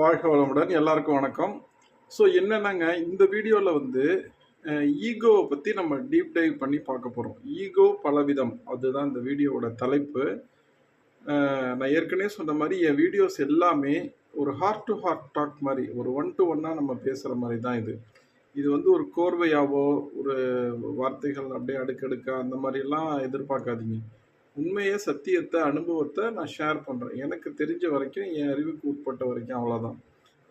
வாழ்க வளமுடன் எல்லாருக்கும் வணக்கம். ஸோ என்னென்னங்க? இந்த வீடியோவில் வந்து ஈகோவை பற்றி நம்ம டீப் டைவ் பண்ணி பார்க்க போகிறோம் ஈகோ பலவிதம். அதுதான் இந்த வீடியோவோட தலைப்பு. நான் ஏற்கனவே சொன்ன மாதிரி என் வீடியோஸ் எல்லாமே ஒரு ஹார்ட் டு ஹார்ட் டாக் மாதிரி ஒரு ஒன் டு ஒன்னாக நம்ம பேசுகிற மாதிரி தான் இது. இது வந்து ஒரு கோர்வையாவோ ஒரு வார்த்தைகள் அப்படியே அடுக்கடுக்கா அந்த மாதிரிலாம் எதிர்பார்க்காதீங்க. உண்மையை சத்தியத்தை அனுபவத்தை நான் ஷேர் பண்ணுறேன் எனக்கு தெரிஞ்ச வரைக்கும் என் அறிவுக்கு உட்பட்ட வரைக்கும் அவ்வளோதான்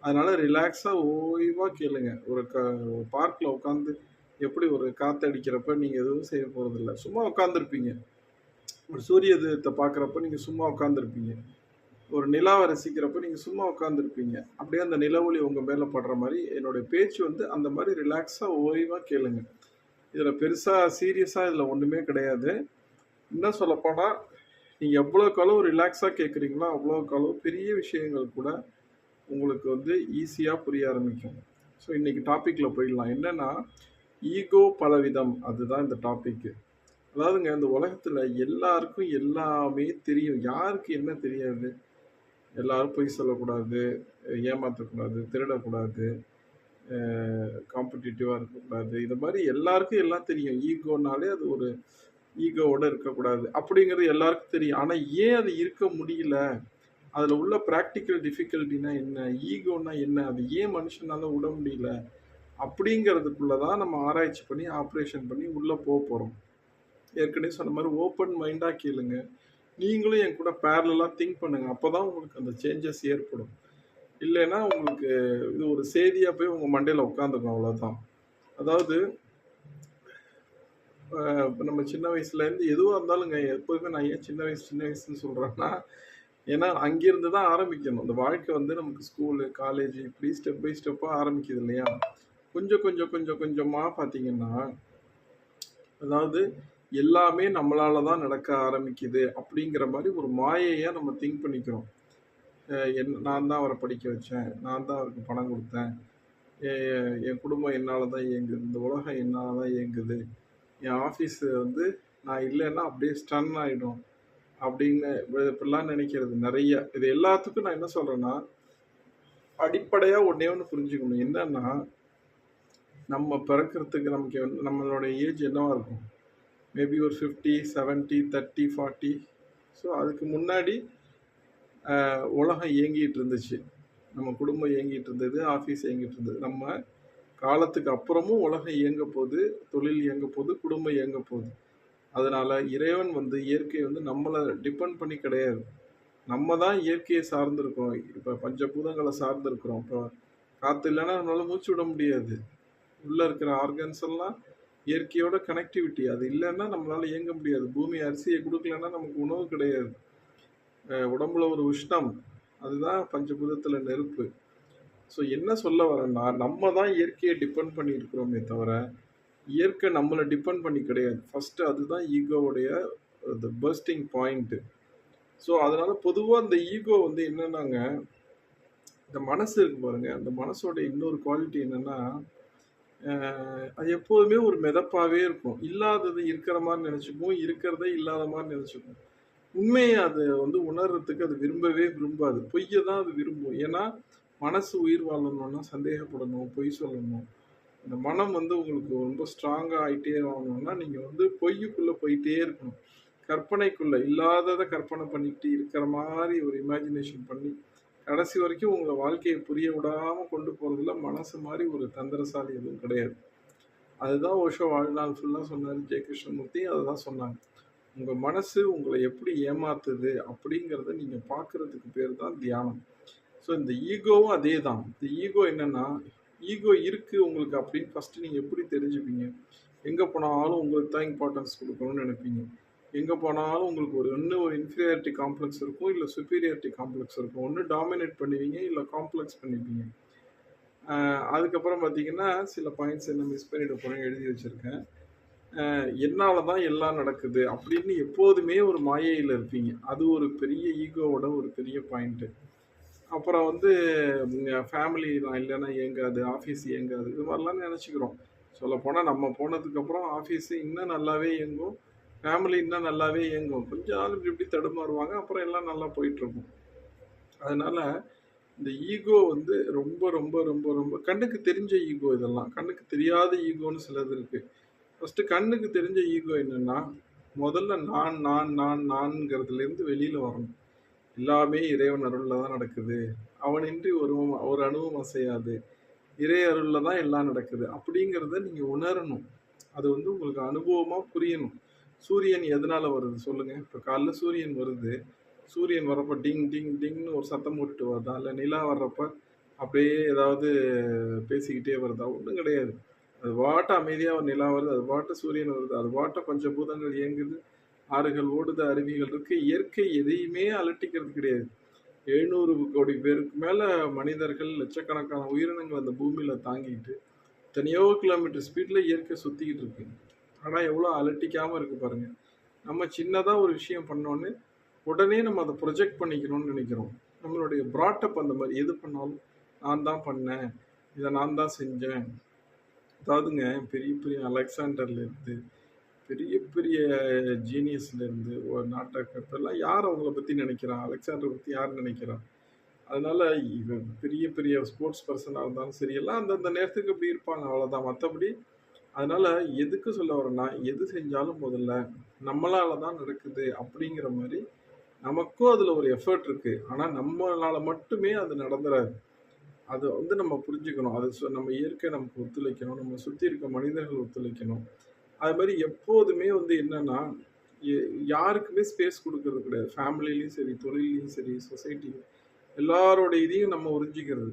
அதனால் ரிலாக்ஸாக ஓய்வாக கேளுங்க. ஒரு க பார்க்கில் உட்காந்து எப்படி ஒரு காற்றடிக்கிறப்ப நீங்கள் எதுவும் செய்ய போகிறதில்ல சும்மா உட்காந்துருப்பீங்க ஒரு சூரியதத்தை பார்க்குறப்ப நீங்கள் சும்மா உட்காந்துருப்பீங்க ஒரு நிலாவை ரசிக்கிறப்ப நீங்கள் சும்மா உட்காந்துருப்பீங்க அப்படியே அந்த நிலவொளி உங்கள் மேலே படுற மாதிரி என்னுடைய பேச்சு வந்து அந்த மாதிரி ரிலாக்ஸாக ஓய்வாக கேளுங்க. இதில் பெருசாக சீரியஸாக இதில் ஒன்றுமே கிடையாது. இன்னும் சொல்லப்போனால் நீங்கள் எவ்வளோக்கு அளவு ரிலாக்ஸாக கேட்குறீங்களோ அவ்வளோக்கு அளவு பெரிய விஷயங்கள் கூட உங்களுக்கு வந்து ஈஸியாக புரிய ஆரம்பிக்கும். ஸோ இன்றைக்கி டாப்பிக்கில் போயிடலாம். என்னென்னா ஈகோ பலவிதம். அதுதான் இந்த டாப்பிக்கு அதாவதுங்க இந்த உலகத்தில் எல்லாருக்கும் எல்லாமே தெரியும். யாருக்கு என்ன தெரியாது? எல்லாரும் பொய் சொல்லக்கூடாது ஏமாற்றக்கூடாது திருடக்கூடாது காம்படிட்டிவாக இருக்கக்கூடாது. இது மாதிரி எல்லாருக்கும் எல்லாம் தெரியும். ஈகோனாலே அது ஒரு ஈகோவோட இருக்கக்கூடாது. அப்படிங்கிறது எல்லாருக்கும் தெரியும். ஆனால் ஏன் அது இருக்க முடியல? அதில் உள்ள ப்ராக்டிக்கல் டிஃபிகல்ட்டினா என்ன? ஈகோனா என்ன? அது ஏன் மனுஷனால விட முடியல? அப்படிங்கிறதுக்குள்ள தான் நம்ம ஆராய்ச்சி பண்ணி ஆப்ரேஷன் பண்ணி உள்ளே போக போகிறோம் ஏற்கனவே சொன்ன மாதிரி ஓப்பன் மைண்டாக கேளுங்க. நீங்களும் என் கூட பேரலாக திங்க் பண்ணுங்கள் அப்போ தான் உங்களுக்கு அந்த சேஞ்சஸ் ஏற்படும். இல்லைன்னா உங்களுக்கு இது ஒரு செய்தியாக போய் உங்கள் மண்டையில் உட்காந்துக்கும் அவ்வளோதான் அதாவது இப்போ நம்ம சின்ன வயசுலேருந்து எதுவாக இருந்தாலுங்க எப்போதுமே நான் ஏன் சின்ன வயசு சின்ன வயசுன்னு சொல்கிறேன்னா ஏன்னா அங்கேருந்து தான் ஆரம்பிக்கணும். இந்த வாழ்க்கை வந்து நமக்கு ஸ்கூலு காலேஜ் இப்படி ஸ்டெப் பை ஸ்டெப்பாக ஆரம்பிக்குது இல்லையா? கொஞ்சம் கொஞ்சம் கொஞ்சம் கொஞ்சமாக பார்த்தீங்கன்னா அதாவது எல்லாமே நம்மளால தான் நடக்க ஆரம்பிக்குது அப்படிங்கிற மாதிரி ஒரு மாயையாக நம்ம திங்க் பண்ணிக்கிறோம். என் நான் தான் அவரை படிக்க வச்சேன் நான் தான் அவருக்கு பணம் கொடுத்தேன். என் குடும்பம் என்னால் தான் இயங்குது இந்த உலகம் என்னால் தான் இயங்குது. என் ஆஃபீஸ் வந்து நான் இல்லைன்னா அப்படியே ஸ்டன் ஆகிடும் அப்படின்னு இப்படிலாம் நினைக்கிறது நிறைய. இது எல்லாத்துக்கும் நான் என்ன சொல்கிறேன்னா அடிப்படையாக ஒன்றே ஒன்று புரிஞ்சுக்கணும். என்னன்னா நம்ம பிறக்கிறதுக்கு நமக்கு நம்மளோட ஏஜ் என்னவாக இருக்கும்? மேபி ஒரு fifty seventy thirty forty so அதுக்கு முன்னாடி உலகம் இயங்கிட்டு இருந்துச்சு. நம்ம குடும்பம் இயங்கிட்டு இருந்தது ஆஃபீஸ் இயங்கிட்டு இருந்தது. நம்ம காலத்துக்கு அப்புறமும் உலகம் இயங்க போகுது தொழில் இயங்க போகுது குடும்பம் இயங்க போகுது. அதனால இறைவன் வந்து இயற்கை வந்து நம்மளை டிபெண்ட் பண்ணி கிடையாது. நம்ம தான் இயற்கையை சார்ந்திருக்கோம். இப்போ பஞ்சபூதங்களை சார்ந்திருக்கிறோம். இப்போ காற்று இல்லைன்னா நம்மளால் மூச்சு விட முடியாது. உள்ளே இருக்கிற ஆர்கன்ஸ் எல்லாம் இயற்கையோட கனெக்டிவிட்டி அது இல்லைன்னா நம்மளால் இயங்க முடியாது. பூமி அரிசியை கொடுக்கலன்னா நமக்கு உணவு கிடையாது. உடம்புல ஒரு உஷ்ணம். அதுதான் பஞ்சபூதத்தில் நெருப்பு. ஸோ என்ன சொல்ல வரேன்னா நம்ம தான் இயற்கையை டிபெண்ட் பண்ணி இருக்கிறோமே தவிர இயற்கை நம்மளை டிபெண்ட் பண்ணி கிடையாது. ஃபஸ்ட்டு அதுதான் ஈகோவுடைய the uh, bursting point so அதனால் பொதுவாக அந்த ஈகோ வந்து என்னென்னாங்க இந்த மனசு இருக்கு பாருங்கள் அந்த மனசோட இன்னொரு குவாலிட்டி என்னென்னா அது எப்போதுமே ஒரு மிதப்பாகவே இருக்கும். இல்லாதது இருக்கிற மாதிரி நினச்சிக்கும் இருக்கிறதே இல்லாத மாதிரி நினச்சிக்கும். உண்மையை அது வந்து உணர்றதுக்கு அது விரும்பவே விரும்பாது. பொய்யை தான் அது விரும்பும். ஏன்னா மனசு உயிர் வாழணும்னா சந்தேகப்படணும் பொய் சொல்லணும். இந்த மனம் வந்து உங்களுக்கு ரொம்ப ஸ்ட்ராங்காக ஆகிட்டே ஆகணும்னா நீங்கள் வந்து பொய்யுக்குள்ளே போயிட்டே இருக்கணும். கற்பனைக்குள்ளே இல்லாததை கற்பனை பண்ணிக்கிட்டு இருக்கிற மாதிரி ஒரு இமேஜினேஷன் பண்ணி கடைசி வரைக்கும் உங்களை வாழ்க்கையை புரிய விடாமல் கொண்டு போகிறதுல மனசு மாதிரி ஒரு தந்திரசாலி எதுவும் கிடையாது. அதுதான் ஓஷோ வாழ்நாள் ஃபுல்லாக சொன்னார் ஜெய கிருஷ்ணமூர்த்தி அதை தான் சொன்னாங்க. உங்கள் மனசு உங்களை எப்படி ஏமாத்துது அப்படிங்கிறத நீங்கள் பார்க்குறதுக்கு பேர் தான் தியானம். ஸோ இந்த ஈகோவும் அதே தான் இந்த ஈகோ என்னென்னா ஈகோ இருக்குது உங்களுக்கு அப்படின்னு ஃபஸ்ட்டு நீங்கள் எப்படி தெரிஞ்சுப்பீங்க? எங்கே போனாலும் உங்களுக்கு தான் இம்பார்ட்டன்ஸ் கொடுக்கணும்னு நினைப்பீங்க. எங்கே போனாலும் உங்களுக்கு ஒரு ஒன்று ஒரு இன்ஃபீரியாரிட்டி காம்ப்ளெக்ஸ் இருக்கும் இல்லை சுப்பீரியாரிட்டி காம்ப்ளெக்ஸ் இருக்கும். ஒன்று டாமினேட் பண்ணுவீங்க இல்லை காம்ப்ளெக்ஸ் பண்ணிப்பீங்க. அதுக்கப்புறம் பார்த்தீங்கன்னா சில பாயிண்ட்ஸ் என்ன மிஸ் பண்ணிட்டு போகிறேன் எழுதி வச்சுருக்கேன். என்னால் தான் எல்லாம் நடக்குது அப்படின்னு எப்போதுமே ஒரு மாயையில் இருப்பீங்க. அது ஒரு பெரிய ஈகோவோட ஒரு பெரிய பாயிண்ட்டு அப்புறம் வந்து ஃபேமிலி நான் இல்லைன்னா இயங்காது ஆஃபீஸ் இயங்காது இது மாதிரிலாம் நினச்சிக்கிறோம். சொல்லப்போனால் நம்ம போனதுக்கப்புறம் ஆஃபீஸு இன்னும் நல்லாவே இயங்கும் ஃபேமிலி இன்னும் நல்லாவே இயங்கும். கொஞ்ச நாள் இப்படி இப்படி தடுமாறுவாங்க அப்புறம் எல்லாம் நல்லா போயிட்டுருக்கும். அதனால் இந்த ஈகோ வந்து ரொம்ப ரொம்ப ரொம்ப ரொம்ப கண்ணுக்கு தெரிஞ்ச ஈகோ இதெல்லாம். கண்ணுக்கு தெரியாத ஈகோன்னு சிலது இருக்குது ஃபஸ்ட்டு கண்ணுக்கு தெரிஞ்ச ஈகோ என்னென்னா முதல்ல நான் நான் நான் நான்ங்கிறதுலேருந்து வெளியில் வரணும். எல்லாமே இறைவன் அருளில் தான் நடக்குது. அவனின்றி ஒரு ஒரு அணுவும் அசையாது. இறை அருளில் தான் எல்லாம் நடக்குது. அப்படிங்கிறத நீங்கள் உணரணும். அது வந்து உங்களுக்கு அனுபவமாக புரியணும். சூரியன் எதனால் வருது சொல்லுங்கள் இப்போ காலைல சூரியன் வருது. சூரியன் வரப்போ டிங் டிங் டிங்னு ஒரு சத்தம் போட்டுட்டு வருதா? இல்லை நிலா வர்றப்ப அப்படியே ஏதாவது பேசிக்கிட்டே வருதா? ஒன்றும் கிடையாது. அது வாட்ட அமைதியாக ஒரு நிலா வருது. அது வாட்ட சூரியன் வருது. அது பாட்ட பஞ்சபூதங்கள் இயங்குது. ஆறுகள் ஓடுது அருவிகள் இருக்கு. இயற்கை எதையுமே அலட்டிக்கிறது கிடையாது. எழுநூறு கோடி பேருக்கு மேல மனிதர்கள் லட்சக்கணக்கான உயிரினங்கள் அந்த பூமியில தாங்கிட்டு எத்தனையோ கிலோமீட்டர் ஸ்பீட்ல இயற்கை சுத்திக்கிட்டு இருக்கு. ஆனா எவ்வளோ அலட்டிக்காம இருக்கு பாருங்க. நம்ம சின்னதா ஒரு விஷயம் பண்ணோன்னு உடனே நம்ம அதை ப்ரொஜெக்ட் பண்ணிக்கணும்னு நினைக்கிறோம். நம்மளுடைய ப்ராட்டப் அந்த மாதிரி எது பண்ணாலும் நான் தான் பண்ணேன் இதை நான் தான் செஞ்சேன். அதாவதுங்க பெரிய பெரிய அலெக்சாண்டர்ல இருந்து பெரிய பெரிய ஜீனியஸ்லேருந்து ஒரு நாட்டக்கப்பெல்லாம் யார் அவங்கள பற்றி நினைக்கிறான்? அலெக்சாண்டர் பற்றி யார் நினைக்கிறான்? அதனால் இவன் பெரிய பெரிய ஸ்போர்ட்ஸ் பர்சனாக இருந்தாலும் சரி எல்லாம் அந்தந்த நேரத்துக்கு இப்படி இருப்பாங்க அவ்வளோதான் மற்றபடி அதனால் எதுக்கு சொல்ல வரேன்னா எது செஞ்சாலும் முதல்ல நம்மளால தான் நடக்குது அப்படிங்கிற மாதிரி நமக்கும் அதில் ஒரு எஃபர்ட் இருக்குது ஆனால் நம்மளால் மட்டுமே அது நடந்துடாது அதை வந்து நம்ம புரிஞ்சுக்கணும். அது சு- நம்ம இயற்கை நமக்கு ஒத்துழைக்கணும். நம்ம சுற்றி இருக்க மனிதர்கள் ஒத்துழைக்கணும். அது மாதிரி எப்போதுமே வந்து என்னன்னா யாருக்குமே ஸ்பேஸ் கொடுக்கறது கிடையாது. ஃபேமிலிலையும் சரி தொழிலையும் சரி சொசைட்டி எல்லாரோட இதையும் நம்ம உறிஞ்சிக்கிறது.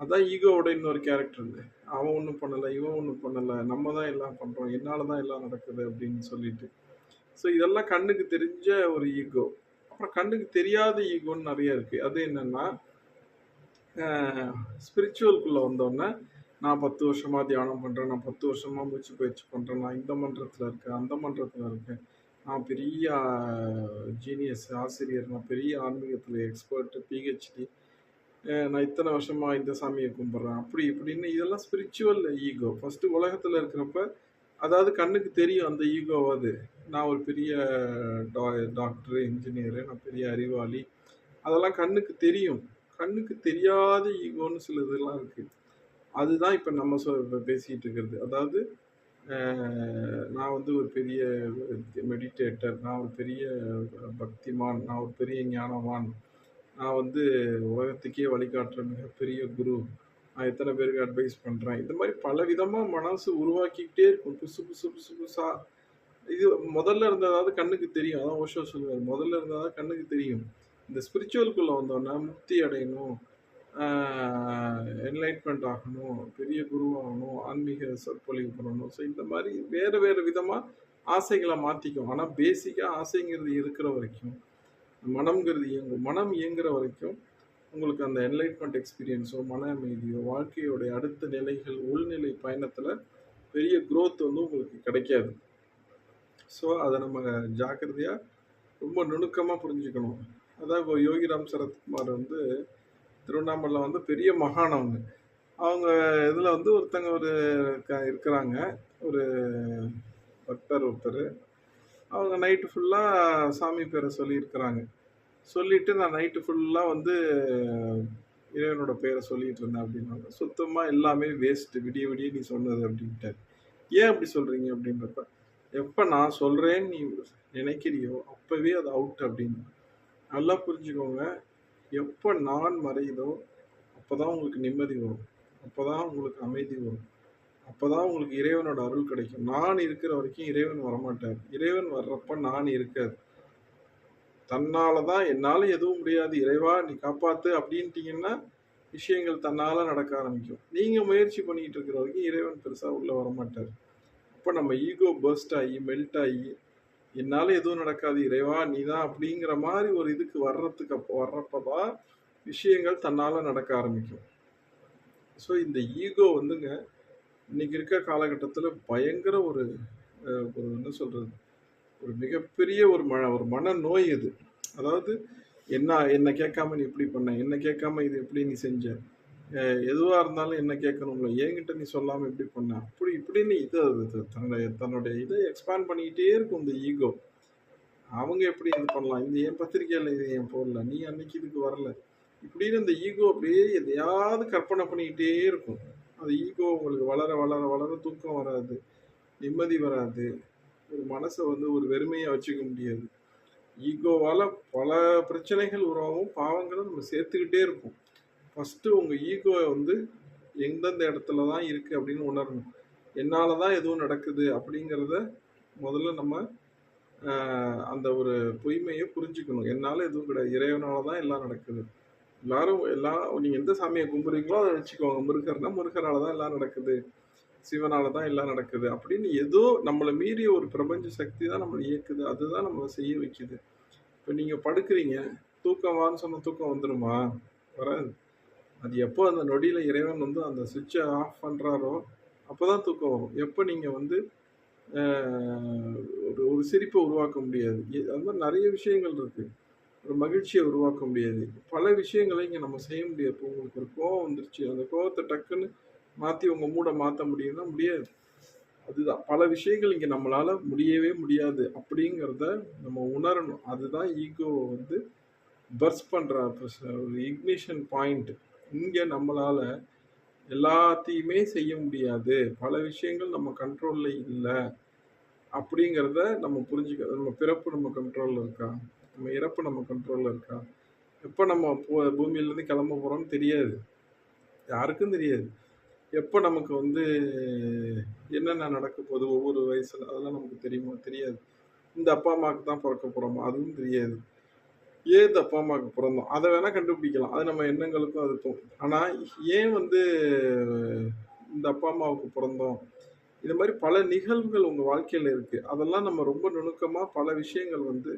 அதான் ஈகோவோட இன்னொரு கேரக்டர் அவன் ஒன்றும் பண்ணலை இவன் ஒன்றும் பண்ணலை நம்ம தான் எல்லாம் பண்ணுறோம் என்னால் தான் எல்லாம் நடக்குது அப்படின்னு சொல்லிட்டு. ஸோ இதெல்லாம் கண்ணுக்கு தெரிஞ்ச ஒரு ஈகோ அப்புறம் கண்ணுக்கு தெரியாத ஈகோன்னு நிறைய இருக்குது அது என்னென்னா ஸ்பிரிச்சுவல்குள்ளே வந்தோடனே நான் பத்து வருஷமாக தியானம் பண்ணுறேன் நான் பத்து வருஷமாக மூச்சு பயிற்சி பண்ணுறேன் நான் இந்த மன்றத்தில் இருக்கேன் அந்த மன்றத்தில் இருக்கேன். நான் பெரிய ஜீனியஸ் ஆசிரியர் நான் பெரிய ஆன்மீகத்தில் எக்ஸ்பர்ட்டு பிஹெச்டி நான் இத்தனை வருஷமாக இந்த சாமியை கும்பிட்றேன் அப்படி இப்படின்னு இதெல்லாம் ஸ்பிரிச்சுவல் ஈகோ ஃபஸ்ட்டு உலகத்தில் இருக்கிறப்ப அதாவது கண்ணுக்கு தெரியும் அந்த ஈகோவாது நான் ஒரு பெரிய டா டாக்டரு இன்ஜினியரு நான் பெரிய அறிவாளி. அதெல்லாம் கண்ணுக்கு தெரியும். கண்ணுக்கு தெரியாத ஈகோன்னு சில இதெல்லாம் இருக்குது அதுதான் இப்போ நம்ம சொ இப்போ பேசிகிட்டு இருக்கிறது அதாவது நான் வந்து ஒரு பெரிய மெடிடேட்டர் நான் ஒரு பெரிய பக்திமான் நான் ஒரு பெரிய ஞானவான் நான் வந்து உலகத்துக்கே வழிகாட்டுற மிகப்பெரிய குரு நான் எத்தனை பேருக்கு அட்வைஸ் பண்ணுறேன் இந்த மாதிரி பல விதமாக மனசு உருவாக்கிக்கிட்டே இருக்கும். புதுசு புதுசு புதுசு புதுசாக இது முதல்ல இருந்ததாவது கண்ணுக்கு தெரியும். அதான் ஓஷோ சொல்லுவார். முதல்ல இருந்ததாவது கண்ணுக்கு தெரியும். இந்த ஸ்பிரிச்சுவல்குள்ளே வந்தோன்னா முக்தி அடையணும். என்லைட்மெண்ட் ஆகணும் பெரிய குருவாகணும் ஆன்மீக சொற்பொழிவு பண்ணணும். ஸோ இந்த மாதிரி வேறு வேறு விதமாக ஆசைகளை மாற்றிக்கும் ஆனால் பேசிக்காக ஆசைங்கிறது இருக்கிற வரைக்கும் மனம்ங்கிறது இயங்கும். மனம் இயங்குற வரைக்கும் உங்களுக்கு அந்த என்லைட்மெண்ட் எக்ஸ்பீரியன்ஸோ மன அமைதியோ வாழ்க்கையோடைய அடுத்த நிலைகள் உள்நிலை பயணத்தில் பெரிய குரோத் வந்து உங்களுக்கு கிடைக்காது. ஸோ அதை நம்ம ஜாக்கிரதையாக ரொம்ப நுணுக்கமாக புரிஞ்சுக்கணும். அதான் இப்போ யோகிராம் சரத்குமார் வந்து திருவண்ணாமலை வந்து பெரிய மகான் அவங்க. அவங்க இதில் வந்து ஒருத்தங்க ஒரு க இருக்கிறாங்க. ஒரு பக்தர் ஒருத்தர். அவங்க நைட்டு ஃபுல்லாக சாமி பேரை சொல்லியிருக்கிறாங்க. சொல்லிட்டு நான் நைட்டு ஃபுல்லாக வந்து இறைவனோட பேரை சொல்லிட்டு இருந்தேன் அப்படின்னாங்க. சுத்தமாக எல்லாமே வேஸ்ட்டு விடிய விடிய நீ சொன்னது அப்படின்ட்டார். ஏன் அப்படி சொல்கிறீங்க அப்படின்றப்ப எப்போ நான் சொல்கிறேன்னு நீ நினைக்கிறியோ அப்போவே அது அவுட் அப்படின்னு நல்லா புரிஞ்சுக்கோங்க. எப்போ நான் மறையுதோ அப்போ தான் உங்களுக்கு நிம்மதி வரும். அப்போ தான் உங்களுக்கு அமைதி வரும். அப்போ தான் உங்களுக்கு இறைவனோட அருள் கிடைக்கும். நான் இருக்கிற வரைக்கும் இறைவன் வரமாட்டார். இறைவன் வர்றப்ப நான் இருக்காது தன்னால தான் என்னால் எதுவும் முடியாது. இறைவா நீ காப்பாத்து அப்படின்ட்டிங்கன்னா விஷயங்கள் தன்னால் நடக்க ஆரம்பிக்கும். நீங்கள் முயற்சி பண்ணிக்கிட்டு இருக்கிற வரைக்கும் இறைவன் பெருசாக உள்ளே வரமாட்டார். அப்போ நம்ம ஈகோ பர்ஸ்ட் ஆகி மெல்ட் ஆகி என்னால எதுவும் நடக்காது இறைவா நீ தான் அப்படிங்கிற மாதிரி ஒரு இதுக்கு வர்றதுக்கு அப்போ வர்றப்பதான் விஷயங்கள் தன்னால நடக்க ஆரம்பிக்கும். ஸோ இந்த ஈகோ வந்துங்க இன்னைக்கு இருக்க காலகட்டத்தில் பயங்கர ஒரு ஒரு என்ன சொல்றது ஒரு மிகப்பெரிய ஒரு ம ஒரு மன நோய் இது. அதாவது என்ன என்ன கேட்காம நீ இப்படி பண்ண என்ன கேட்காம இது எப்படி நீ செஞ்ச எதுவாக இருந்தாலும் என்ன கேட்கணும்ல? என்கிட்ட நீ சொல்லாமல் எப்படி பண்ண? அப்படி இப்படின்னு இது இது தன்னுடைய தன்னுடைய இதை எக்ஸ்பேண்ட் பண்ணிக்கிட்டே இருக்கும் இந்த ஈகோ அவங்க எப்படி இது பண்ணலாம்? இந்த என் பத்திரிக்கையில் இது ஏன் போடல. நீ அன்னைக்கு இதுக்கு வரல. இப்படின்னு இந்த ஈகோ அப்படியே எதையாவது கற்பனை பண்ணிக்கிட்டே இருக்கும். அந்த ஈகோ உங்களுக்கு வளர வளர வளர தூக்கம் வராது. நிம்மதி வராது. ஒரு மனசை வந்து ஒரு வெறுமையாக வச்சுக்க முடியாது. ஈகோவால் பல பிரச்சனைகள் உருவாகும். பாவங்களை நம்ம சேர்த்துக்கிட்டே இருப்போம். ஃபஸ்ட்டு உங்கள் ஈகோவை வந்து எந்தெந்த இடத்துல தான் இருக்குது அப்படின்னு உணரணும். என்னால் தான் எதுவும் நடக்குது அப்படிங்கிறத முதல்ல நம்ம அந்த ஒரு பொய்மையை புரிஞ்சுக்கணும். என்னால் எதுவும் கிடையாது. இறைவனால தான் எல்லாம் நடக்குது. எல்லாரும் எல்லாம் நீங்கள் எந்த சாமியை கும்புறீங்களோ அதை வச்சுக்கோங்க. முருகர்னா முருகரால் தான் எல்லாம் நடக்குது. சிவனால தான் எல்லாம் நடக்குது. அப்படின்னு ஏதோ நம்மளை மீறிய ஒரு பிரபஞ்ச சக்தி தான் நம்மளை இயக்குது. அதுதான் நம்மளை செய்ய வைக்குது. இப்போ நீங்கள் படுக்கிறீங்க. தூக்கம் வான்னு சொன்ன தூக்கம் வந்துடுமா வராது. அது எப்போ அந்த நொடியில் இறைவன் வந்து அந்த சுவிட்சை ஆஃப் பண்ணுறாரோ அப்போ தான் தூக்கம் வரும். எப்போ நீங்கள் வந்து ஒரு ஒரு சிரிப்பை உருவாக்க முடியாது. எ- அது மாதிரி நிறைய விஷயங்கள் இருக்குது ஒரு மகிழ்ச்சியை உருவாக்க முடியாது. பல விஷயங்களை இங்கே நம்ம செய்ய முடியாது. இப்போ உங்களுக்கு ஒரு கோவம் வந்துருச்சு. அந்த கோவத்தை டக்குன்னு மாற்றி உங்கள் மூடை மாற்ற முடியும்னா முடியாது. அதுதான். பல விஷயங்கள் இங்கே நம்மளால் முடியவே முடியாது அப்படிங்கிறத நம்ம உணரணும். அதுதான் ஈகோவை வந்து பர்ஸ் பண்ணுற ஒரு இக்னிஷன் பாயிண்ட் இங்கே நம்மளால் எல்லாத்தையுமே செய்ய முடியாது. பல விஷயங்கள் நம்ம கண்ட்ரோலில் இல்லை. அப்படிங்கிறத நம்ம புரிஞ்சுக்க நம்ம பிறப்பு நம்ம கண்ட்ரோலில் இருக்கா? நம்ம இறப்பு நம்ம கண்ட்ரோலில் இருக்கா? எப்போ நம்ம போ பூமியிலேருந்து கிளம்ப போகிறோம்னு தெரியாது. யாருக்கும் தெரியாது. எப்போ நமக்கு வந்து என்னென்ன நடக்க போகுது ஒவ்வொரு வயசில் அதெல்லாம் நமக்கு தெரியுமா? தெரியாது. இந்த அப்பா அம்மாவுக்கு தான் பிறக்க போகிறோமா அதுவும் தெரியாது. ஏன் தப்பா அப்பா அம்மாவுக்கு பிறந்தோம். அதை வேணால் கண்டுபிடிக்கலாம். அது நம்ம எண்ணங்களுக்கும் அதுக்கும் ஆனால் ஏன் வந்து இந்த அப்பா அம்மாவுக்கு பிறந்தோம்? இது மாதிரி பல நிகழ்வுகள் உங்கள் வாழ்க்கையில் இருக்குது அதெல்லாம் நம்ம ரொம்ப நுணுக்கமாக பல விஷயங்கள் வந்து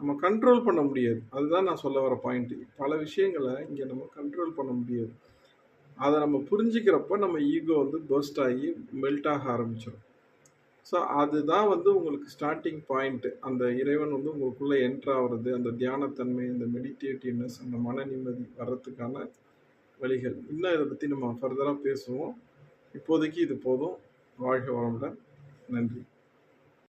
நம்ம கண்ட்ரோல் பண்ண முடியாது. அதுதான் நான் சொல்ல வர பாயிண்ட் பல விஷயங்களை இங்கே நம்ம கண்ட்ரோல் பண்ண முடியாது. அதை நம்ம புரிஞ்சுக்கிறப்ப நம்ம ஈகோ வந்து பர்ஸ்ட் ஆகி மெல்ட் ஆக ஆரம்பிச்சிடும் ஸோ அதுதான் வந்து உங்களுக்கு ஸ்டார்டிங் பாயிண்ட் அந்த இறைவன் வந்து உங்களுக்குள்ளே என்ட்ரு ஆகிறது அந்த தியானத்தன்மை அந்த மெடிடேட்டிவ்னஸ் அந்த மன நிம்மதி வர்றதுக்கான வழிகள். இன்னும் இதை பற்றி நம்ம ஃபர்தராக பேசுவோம். இப்போதைக்கு இது போதும். வாழ்க வளமுடன். நன்றி.